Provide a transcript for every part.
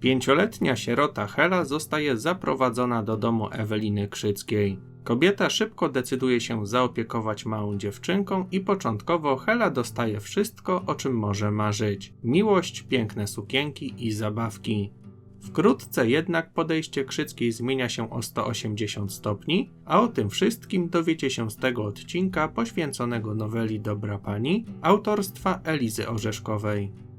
Pięcioletnia sierota Hela zostaje zaprowadzona do domu Eweliny Krzyckiej. Kobieta szybko decyduje się zaopiekować małą dziewczynką i początkowo Hela dostaje wszystko, o czym może marzyć: miłość, piękne sukienki i zabawki. Wkrótce jednak podejście Krzyckiej zmienia się o 180 stopni, a o tym wszystkim dowiecie się z tego odcinka poświęconego noweli Dobra Pani autorstwa Elizy Orzeszkowej.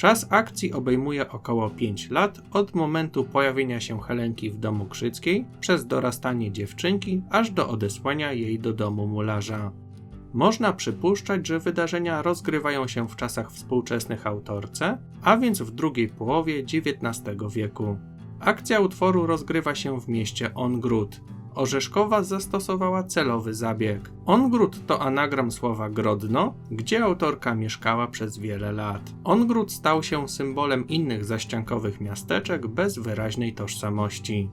Czas akcji obejmuje około 5 lat od momentu pojawienia się Helenki w domu Krzyckiej przez dorastanie dziewczynki aż do odesłania jej do domu mularza. Można przypuszczać, że wydarzenia rozgrywają się w czasach współczesnych autorce, a więc w drugiej połowie XIX wieku. Akcja utworu rozgrywa się w mieście Ongród. Orzeszkowa zastosowała celowy zabieg. Ongród to anagram słowa Grodno, gdzie autorka mieszkała przez wiele lat. Ongród stał się symbolem innych zaściankowych miasteczek bez wyraźnej tożsamości.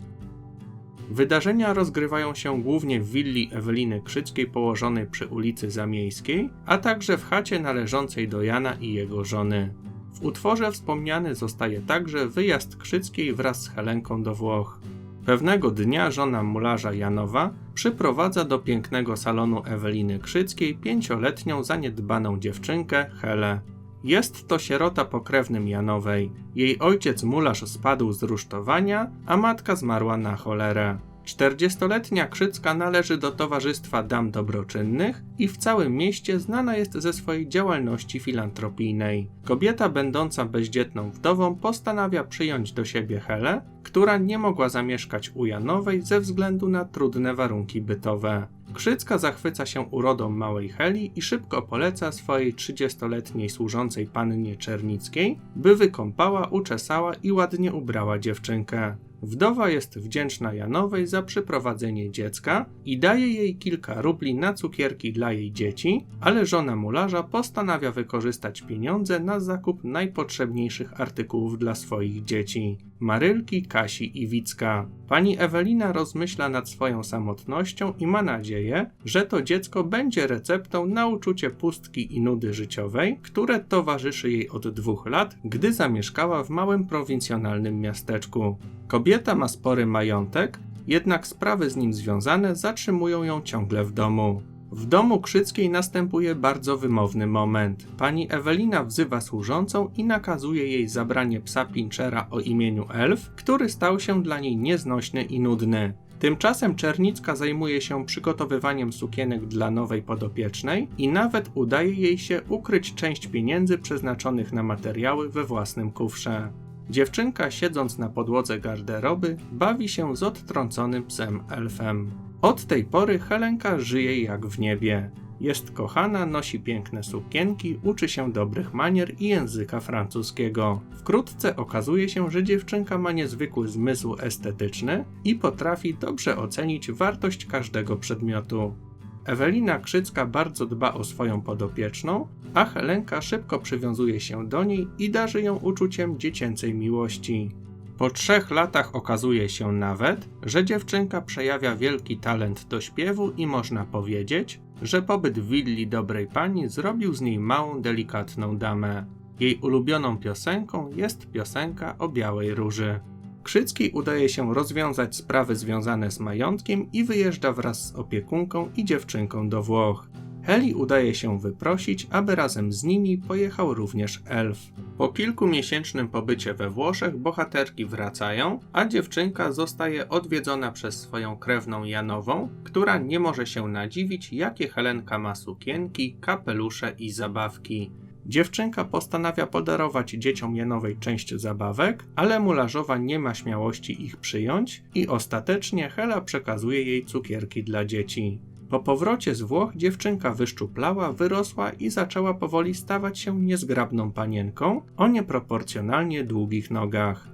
Wydarzenia rozgrywają się głównie w willi Eweliny Krzyckiej położonej przy ulicy Zamiejskiej, a także w chacie należącej do Jana i jego żony. W utworze wspomniany zostaje także wyjazd Krzyckiej wraz z Helenką do Włoch. Pewnego dnia żona mularza Janowa przyprowadza do pięknego salonu Eweliny Krzyckiej pięcioletnią zaniedbaną dziewczynkę Helę. Jest to sierota pokrewnym Janowej. Jej ojciec mularz spadł z rusztowania, a matka zmarła na cholerę. Czterdziestoletnia Krzycka należy do Towarzystwa Dam Dobroczynnych i w całym mieście znana jest ze swojej działalności filantropijnej. Kobieta będąca bezdzietną wdową postanawia przyjąć do siebie Helę, która nie mogła zamieszkać u Janowej ze względu na trudne warunki bytowe. Krzycka zachwyca się urodą małej Heli i szybko poleca swojej 30-letniej służącej pannie Czernickiej, by wykąpała, uczesała i ładnie ubrała dziewczynkę. Wdowa jest wdzięczna Janowej za przyprowadzenie dziecka i daje jej kilka rubli na cukierki dla jej dzieci, ale żona mularza postanawia wykorzystać pieniądze na zakup najpotrzebniejszych artykułów dla swoich dzieci. Marylki, Kasi i Wicka. Pani Ewelina rozmyśla nad swoją samotnością i ma nadzieję, że to dziecko będzie receptą na uczucie pustki i nudy życiowej, które towarzyszy jej od dwóch lat, gdy zamieszkała w małym prowincjonalnym miasteczku. Kobieta ma spory majątek, jednak sprawy z nim związane zatrzymują ją ciągle w domu. W domu Krzyckiej następuje bardzo wymowny moment. Pani Ewelina wzywa służącą i nakazuje jej zabranie psa Pinchera o imieniu Elf, który stał się dla niej nieznośny i nudny. Tymczasem Czernicka zajmuje się przygotowywaniem sukienek dla nowej podopiecznej i nawet udaje jej się ukryć część pieniędzy przeznaczonych na materiały we własnym kufrze. Dziewczynka, siedząc na podłodze garderoby, bawi się z odtrąconym psem elfem. Od tej pory Helenka żyje jak w niebie. Jest kochana, nosi piękne sukienki, uczy się dobrych manier i języka francuskiego. Wkrótce okazuje się, że dziewczynka ma niezwykły zmysł estetyczny i potrafi dobrze ocenić wartość każdego przedmiotu. Ewelina Krzycka bardzo dba o swoją podopieczną, a Helenka szybko przywiązuje się do niej i darzy ją uczuciem dziecięcej miłości. Po trzech latach okazuje się nawet, że dziewczynka przejawia wielki talent do śpiewu i można powiedzieć, że pobyt w willi dobrej pani zrobił z niej małą, delikatną damę. Jej ulubioną piosenką jest piosenka o białej róży. Krzycki udaje się rozwiązać sprawy związane z majątkiem i wyjeżdża wraz z opiekunką i dziewczynką do Włoch. Heli udaje się wyprosić, aby razem z nimi pojechał również elf. Po kilkumiesięcznym pobycie we Włoszech bohaterki wracają, a dziewczynka zostaje odwiedzona przez swoją krewną Janową, która nie może się nadziwić, jakie Helenka ma sukienki, kapelusze i zabawki. Dziewczynka postanawia podarować dzieciom Janowej część zabawek, ale mularzowa nie ma śmiałości ich przyjąć i ostatecznie Hela przekazuje jej cukierki dla dzieci. Po powrocie z Włoch dziewczynka wyszczuplała, wyrosła i zaczęła powoli stawać się niezgrabną panienką o nieproporcjonalnie długich nogach.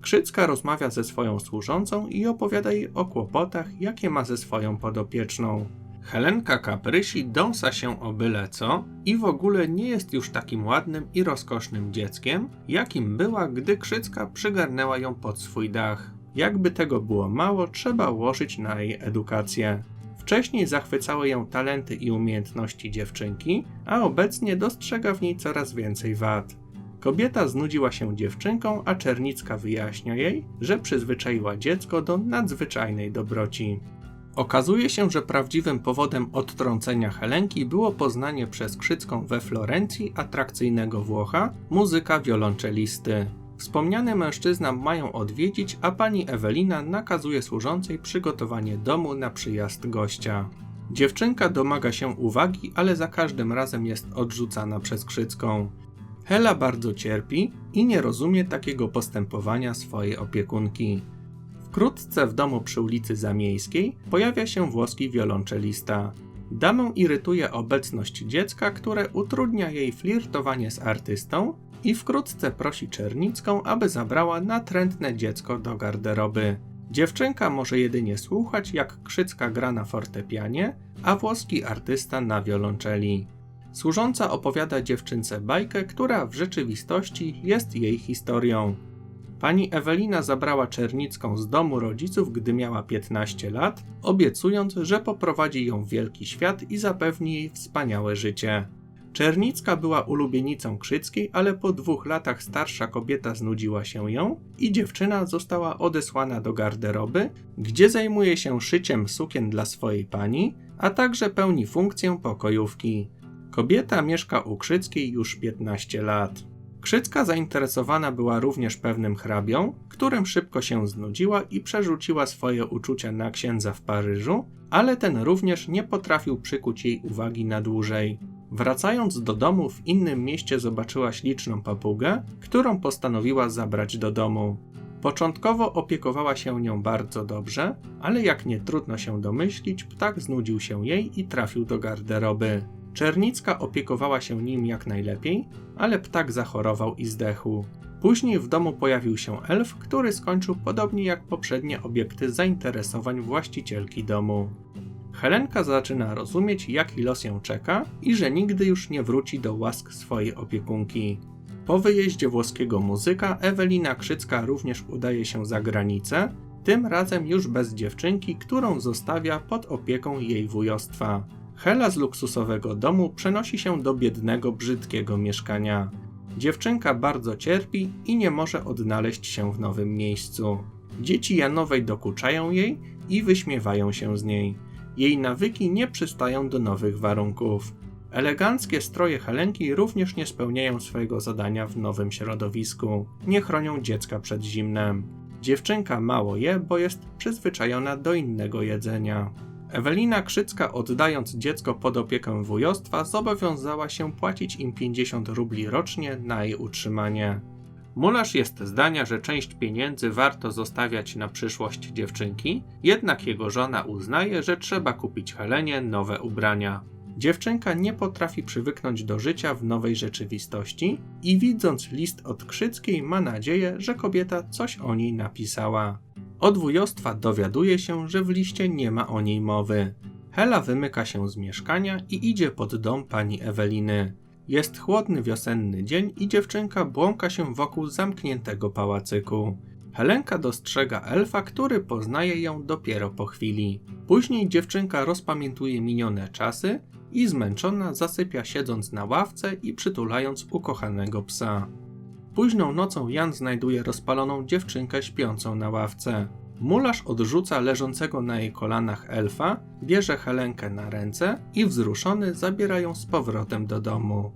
Krzycka rozmawia ze swoją służącą i opowiada jej o kłopotach, jakie ma ze swoją podopieczną. Helenka Kaprysi dąsa się o byle co i w ogóle nie jest już takim ładnym i rozkosznym dzieckiem, jakim była, gdy Krzycka przygarnęła ją pod swój dach. Jakby tego było mało, trzeba łożyć na jej edukację. Wcześniej zachwycały ją talenty i umiejętności dziewczynki, a obecnie dostrzega w niej coraz więcej wad. Kobieta znudziła się dziewczynką, a Czernicka wyjaśnia jej, że przyzwyczaiła dziecko do nadzwyczajnej dobroci. Okazuje się, że prawdziwym powodem odtrącenia Helenki było poznanie przez Krzycką we Florencji atrakcyjnego Włocha, muzyka wiolonczelisty. Wspomniany mężczyzna mają odwiedzić, a pani Ewelina nakazuje służącej przygotowanie domu na przyjazd gościa. Dziewczynka domaga się uwagi, ale za każdym razem jest odrzucana przez Krzycką. Hela bardzo cierpi i nie rozumie takiego postępowania swojej opiekunki. Wkrótce w domu przy ulicy Zamiejskiej pojawia się włoski wiolonczelista. Damę irytuje obecność dziecka, które utrudnia jej flirtowanie z artystą i wkrótce prosi Czernicką, aby zabrała natrętne dziecko do garderoby. Dziewczynka może jedynie słuchać, jak Krzycka gra na fortepianie, a włoski artysta na wiolonczeli. Służąca opowiada dziewczynce bajkę, która w rzeczywistości jest jej historią. Pani Ewelina zabrała Czernicką z domu rodziców, gdy miała 15 lat, obiecując, że poprowadzi ją w wielki świat i zapewni jej wspaniałe życie. Czernicka była ulubienicą Krzyckiej, ale po dwóch latach starsza kobieta znudziła się ją i dziewczyna została odesłana do garderoby, gdzie zajmuje się szyciem sukien dla swojej pani, a także pełni funkcję pokojówki. Kobieta mieszka u Krzyckiej już 15 lat. Krzycka zainteresowana była również pewnym hrabią, którym szybko się znudziła i przerzuciła swoje uczucia na księdza w Paryżu, ale ten również nie potrafił przykuć jej uwagi na dłużej. Wracając do domu w innym mieście zobaczyła śliczną papugę, którą postanowiła zabrać do domu. Początkowo opiekowała się nią bardzo dobrze, ale jak nie trudno się domyślić, ptak znudził się jej i trafił do garderoby. Czernicka opiekowała się nim jak najlepiej, ale ptak zachorował i zdechł. Później w domu pojawił się elf, który skończył podobnie jak poprzednie obiekty zainteresowań właścicielki domu. Helenka zaczyna rozumieć, jaki los ją czeka i że nigdy już nie wróci do łask swojej opiekunki. Po wyjeździe włoskiego muzyka Ewelina Krzycka również udaje się za granicę, tym razem już bez dziewczynki, którą zostawia pod opieką jej wujostwa. Hela z luksusowego domu przenosi się do biednego, brzydkiego mieszkania. Dziewczynka bardzo cierpi i nie może odnaleźć się w nowym miejscu. Dzieci Janowej dokuczają jej i wyśmiewają się z niej. Jej nawyki nie przystają do nowych warunków. Eleganckie stroje Helenki również nie spełniają swojego zadania w nowym środowisku. Nie chronią dziecka przed zimnem. Dziewczynka mało je, bo jest przyzwyczajona do innego jedzenia. Ewelina Krzycka, oddając dziecko pod opiekę wujostwa, zobowiązała się płacić im 50 rubli rocznie na jej utrzymanie. Mularz jest zdania, że część pieniędzy warto zostawiać na przyszłość dziewczynki, jednak jego żona uznaje, że trzeba kupić Helenie nowe ubrania. Dziewczynka nie potrafi przywyknąć do życia w nowej rzeczywistości i widząc list od Krzyckiej ma nadzieję, że kobieta coś o niej napisała. Od wujostwa dowiaduje się, że w liście nie ma o niej mowy. Hela wymyka się z mieszkania i idzie pod dom pani Eweliny. Jest chłodny wiosenny dzień i dziewczynka błąka się wokół zamkniętego pałacyku. Helenka dostrzega elfa, który poznaje ją dopiero po chwili. Później dziewczynka rozpamiętuje minione czasy i zmęczona zasypia siedząc na ławce i przytulając ukochanego psa. Późną nocą Jan znajduje rozpaloną dziewczynkę śpiącą na ławce. Mularz odrzuca leżącego na jej kolanach elfa, bierze Helenkę na ręce i wzruszony zabiera ją z powrotem do domu.